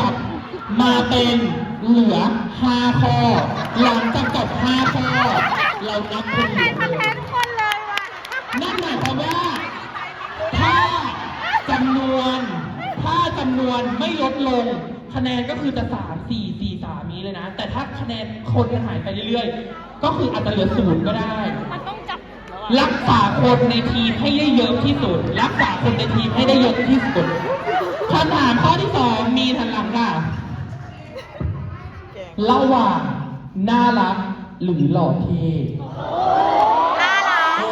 ยับมาเป็นเหลือห้าข้อ หลังจากจบห้าข้อ เรานับคนอทำแทนทุกคนเลยว่นั่นหมายความว่า ถ้าจำนวน ถ้าจำนวนไม่ลดลง คะแนนก็คือจะสามสี่สี่สามนี้เลยนะ แต่ถ้าคะแนนคนมันหายไปเรื่อยๆ ก็คืออาจจะเหลือศูนย์ก็ได้ มันต้องจับรักษาคนในทีมให้ได้เยอะที่สุด รักษาคนในทีมให้ได้เยอะที่สุด ระหว่างน่ารักหรือหล่อเท่น่ารัก เอ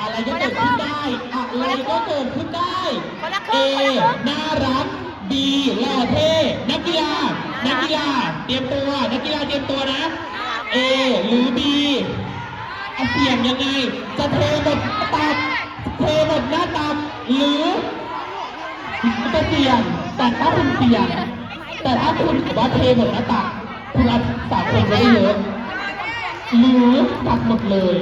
อะไรก็เกิดขึ้นได้ อะไรก็เกิดขึ้นได้คนละครึ่เองคนละครึ่งน่ารัก B หล่อเท่นักกีฬา นักกีฬา เตรียมตัว นักกีฬาเตรียมตัวนะ A หรือ B เอาเสี่ยงยังไง จะเทหมดตับเทหมดหน้าตับหรือจะเสี่ยงแต่ถ้าคุณเสี่ยงแต่ถ้าคุณถือว่าเทหมดหน้าตัก คุณรักษาคนไว้ได้เยอะหรือตัดหมดเลย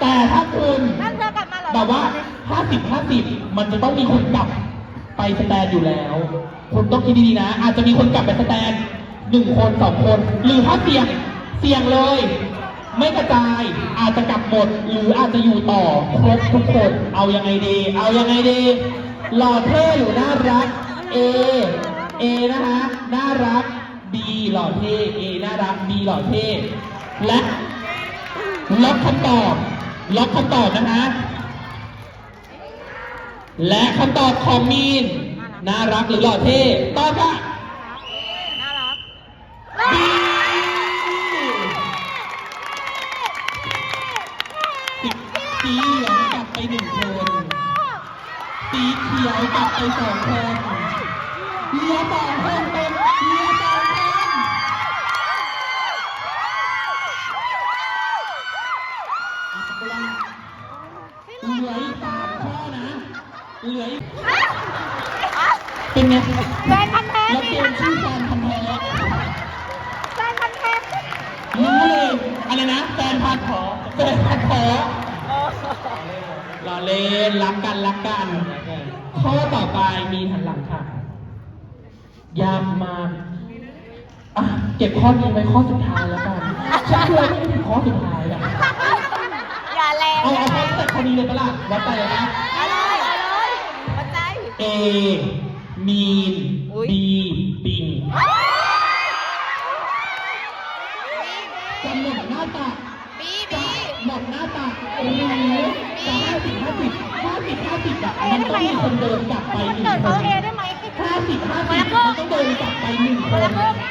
แต่ถ้าคุณนั่นเธอกลับมาเหรอแบบว่า50 50มันจะต้องมีคนกลับไปสแตนอยู่แล้ว คุณต้องคิดดีๆนะ อาจจะมีคนกลับไปสแตนหนึ่งคนสองคน หรือถ้าเสี่ยงเสี่ยงเลย ไม่กระจายอาจจะกลับหมด หรืออาจจะอยู่ต่อครบทุกคนเอายังไงดี เอายังไงดีหล่อเท่หรือน่ารัก A A นะคะน่ารัก B หล่อเท่ A น่ารัก B หล่อเท่ และล็อกคำตอบ ล็อกคำตอบนะคะ และคำตอบของมีน น่ารักหรือหล่อเท่ตอบค่ะ น่ารักบีสีสีเหลืองกลับไปหนึ่งคนสีเขียวกลับไปสองคนเหลือสองคนเป็น เหลืออีกสามข้อนะ เหลืออีกเป็นไงแฟนพันธ์แท้แล้วมีเกมทั้งชื่อแฟนพันธ์แท้แฟนพันธ์แท้รู้เลยอะไรนะแฟนพันธ์ขอแฟนพันธ์ขอรอเล่นรักกันรักกัน ข้อต่อไปมีหันหลังค่ะ ยากมากอะเก็บข้อนี้ไว้ข้อสุดท้ายแล้วกันฉันกลัวไม่ถึงข้อสุดท้ายอะ เลยปะล่ะวัดใจนะเอาเลยเอาเลยหัวใจ A มีนอุ๊ย B ปิงจะหมดหน้าตักบีจะบี หมดหน้าตักโอ้โหจะห้าสิบห้าสิบห้าสิบห้าสิบอะมันต้องมีคนเดินกลับไปหนึ่งคนหมห้าสิบห้าสิบมันต้องเดินกลับไปหนึ่งคน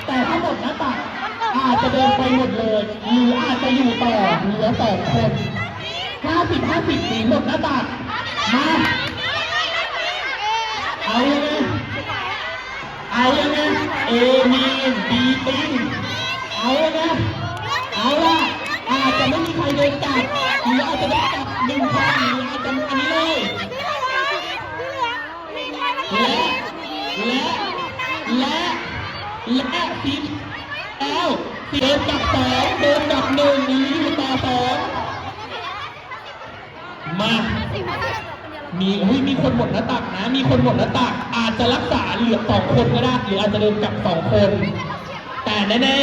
แต่ถ้าหมดหน้าตักอาจจะเดินไปหมดเลย หรืออาจจะอยู่ต่อเหลือสองคน ห้าสิบห้าสิบหนีหมดหน้าตักมาเอายังไงเอายังไงเอมีนบีปิงเอายังไงเอาละอาจจะไม่มีใครเดินกลับหรืออาจจะเดินกลับหนึ่งคนหรืออาจจะอันนี้เลยและและและและสีแล้วสีเดินกลับสองเดินกลับหนึ่งหรืออยู่ต่อสองมา มีอุ้ยมีคนหมดหน้าตักนะ มีคนหมดหน้าตัก อาจจะรักษาเหลือสองคนก็ได้หรืออาจจะเดินกลับสองคน แต่แน่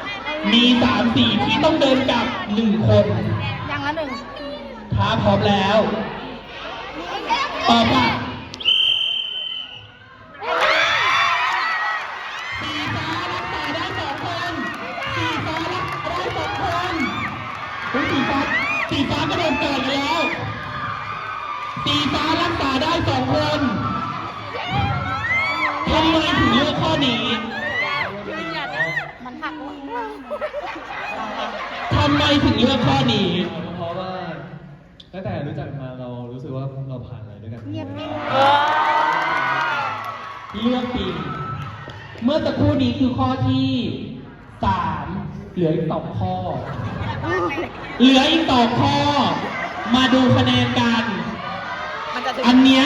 ๆมีสามสี่ที่ต้องเดินกลับหนึ่งคนอย่างละหนึ่งถ้าพร้อมแล้วตอบค่ะสีฟ้ารักษาได้สองคนสีฟ้ารักษาได้สองคนอุ๊ยสีฟ้าสีฟ้าก็โดนเกิดไปแล้ว สีฟ้ารักษาได้สองคนทำไมถึงเลือกข้อนี้มันหักทำไมถึงเลือกข้อนี้ เพราะว่าตั้งแต่รู้จักมาเรารู้สึกว่าเราผ่านอะไรด้วยกันเงียบนิ่งเลือกปีเมื่อสักครู่นี้คือข้อที่สามเหลืออีกสองข้อ เหลืออีกสองข้อ มาดูคะแนนกันมันจะถึง อันเนี้ย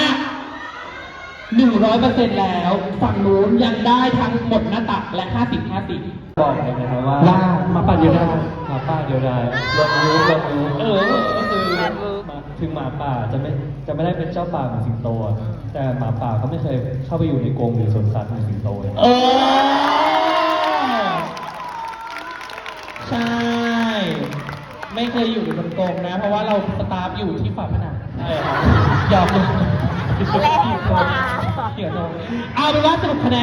หนึ่งร้อยเปอร์เซ็นต์แล้ว ฝั่งนู้นยังได้ทั้งหมดหน้าตักและห้าสิบห้าสิบบอกเลยนะครับว่าว่ามาปั่นเดียวดายมาป้าเดียวดายลงรู้ลงรู้เออก็คือมาถึงหมาป่าจะไม่จะไม่ได้เป็นเจ้าป่าเหมือนสิงโตอะแต่หมาป่าก็ไม่เคยเข้าไปอยู่ในกรงหรือสวนสัตว์เหมือนสิงโตเลย เออ ใช่ ไม่เคยอยู่ในบนกรงนะ เพราะว่าเราสตาฟอยู่ที่ฝาผนังใช่ครับหยอกเลยแรงกว่าเกี่ยวโดนเอาเป็นว่าสรุปคะแนน